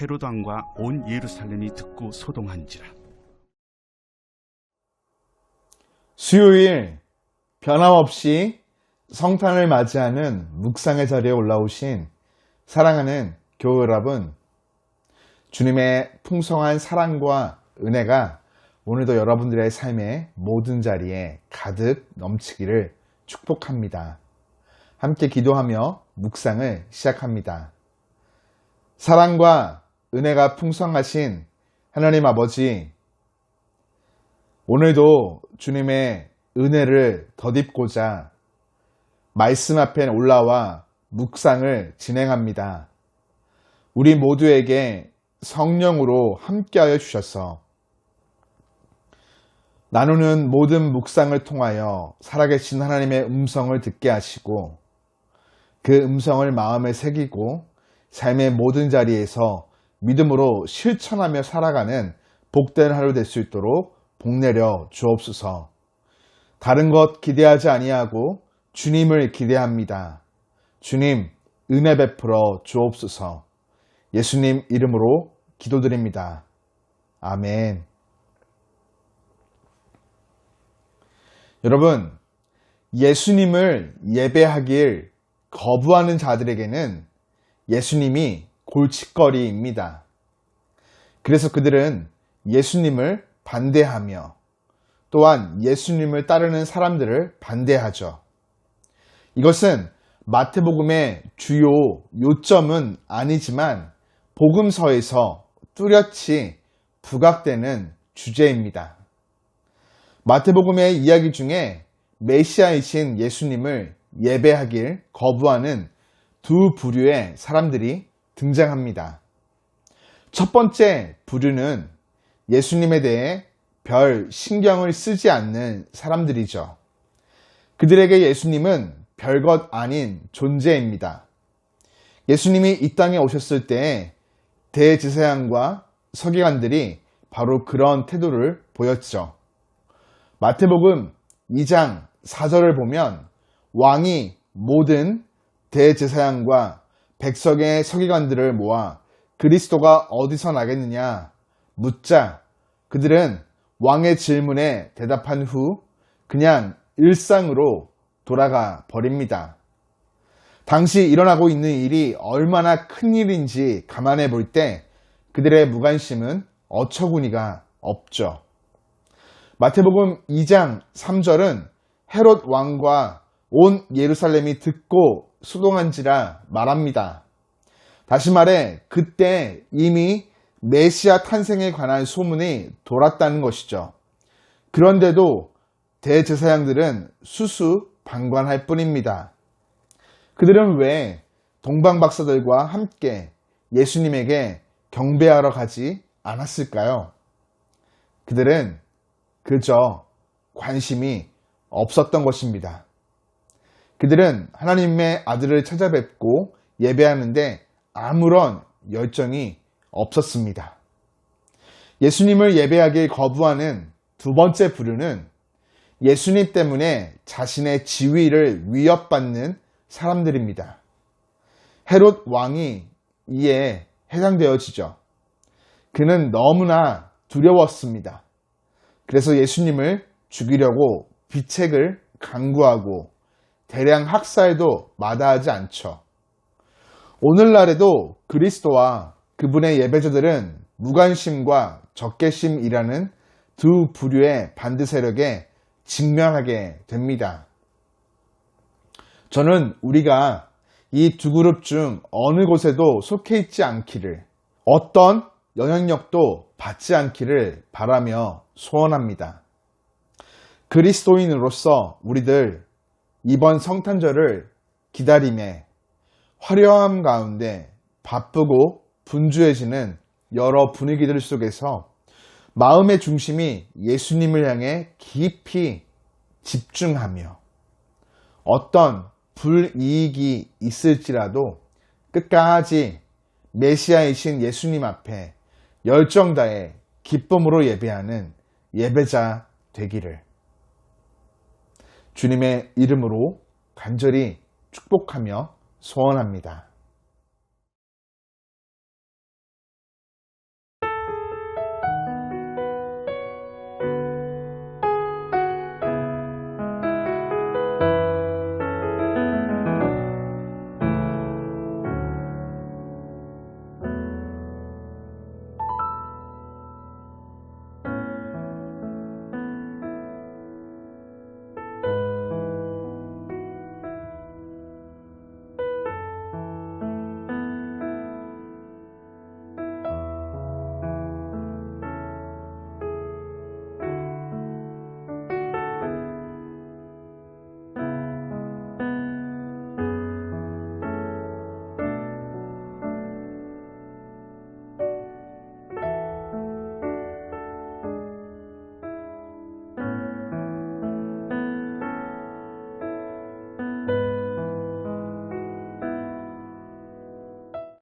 헤롯 왕과 온 예루살렘이 듣고 소동한지라 수요일 변함없이 성탄을 맞이하는 묵상의 자리에 올라오신 사랑하는 교회 여러분, 주님의 풍성한 사랑과 은혜가 오늘도 여러분들의 삶의 모든 자리에 가득 넘치기를 축복합니다. 함께 기도하며 묵상을 시작합니다. 사랑과 은혜가 풍성하신 하나님 아버지, 오늘도 주님의 은혜를 덧입고자 말씀 앞에 올라와 묵상을 진행합니다. 우리 모두에게 성령으로 함께하여 주셔서 나누는 모든 묵상을 통하여 살아계신 하나님의 음성을 듣게 하시고 그 음성을 마음에 새기고 삶의 모든 자리에서 믿음으로 실천하며 살아가는 복된 하루 될 수 있도록 복내려 주옵소서. 다른 것 기대하지 아니하고 주님을 기대합니다. 주님 은혜 베풀어 주옵소서. 예수님 이름으로 기도드립니다. 아멘. 여러분, 예수님을 예배하길 거부하는 자들에게는 예수님이 골칫거리입니다. 그래서 그들은 예수님을 반대하며 또한 예수님을 따르는 사람들을 반대하죠. 이것은 마태복음의 주요 요점은 아니지만 복음서에서 뚜렷이 부각되는 주제입니다. 마태복음의 이야기 중에 메시아이신 예수님을 예배하길 거부하는 두 부류의 사람들이 등장합니다. 첫 번째 부류는 예수님에 대해 별 신경을 쓰지 않는 사람들이죠. 그들에게 예수님은 별것 아닌 존재입니다. 예수님이 이 땅에 오셨을 때 대제사장과 서기관들이 바로 그런 태도를 보였죠. 마태복음 2장 4절을 보면 왕이 모든 대제사장과 백석의 서기관들을 모아 그리스도가 어디서 나겠느냐 묻자 그들은 왕의 질문에 대답한 후 그냥 일상으로 돌아가 버립니다. 당시 일어나고 있는 일이 얼마나 큰 일인지 감안해 볼 때 그들의 무관심은 어처구니가 없죠. 마태복음 2장 3절은 헤롯 왕과 온 예루살렘이 듣고 수동한지라 말합니다. 다시 말해 그때 이미 메시아 탄생에 관한 소문이 돌았다는 것이죠. 그런데도 대제사장들은 수수 방관할 뿐입니다. 그들은 왜 동방 박사들과 함께 예수님에게 경배하러 가지 않았을까요? 그들은 그저 관심이 없었던 것입니다. 그들은 하나님의 아들을 찾아뵙고 예배하는데 아무런 열정이 없었습니다. 예수님을 예배하길 거부하는 두 번째 부류는 예수님 때문에 자신의 지위를 위협받는 사람들입니다. 헤롯 왕이 이에 해당되어지죠. 그는 너무나 두려웠습니다. 그래서 예수님을 죽이려고 비책을 강구하고 대량 학살도 마다하지 않죠. 오늘날에도 그리스도와 그분의 예배자들은 무관심과 적개심이라는 두 부류의 반대 세력에 직면하게 됩니다. 저는 우리가 이 두 그룹 중 어느 곳에도 속해 있지 않기를 어떤 영향력도 받지 않기를 바라며 소원합니다. 그리스도인으로서 우리들 이번 성탄절을 기다림에 화려함 가운데 바쁘고 분주해지는 여러 분위기들 속에서 마음의 중심이 예수님을 향해 깊이 집중하며 어떤 불이익이 있을지라도 끝까지 메시아이신 예수님 앞에 열정 다해 기쁨으로 예배하는 예배자 되기를 주님의 이름으로 간절히 축복하며 소원합니다.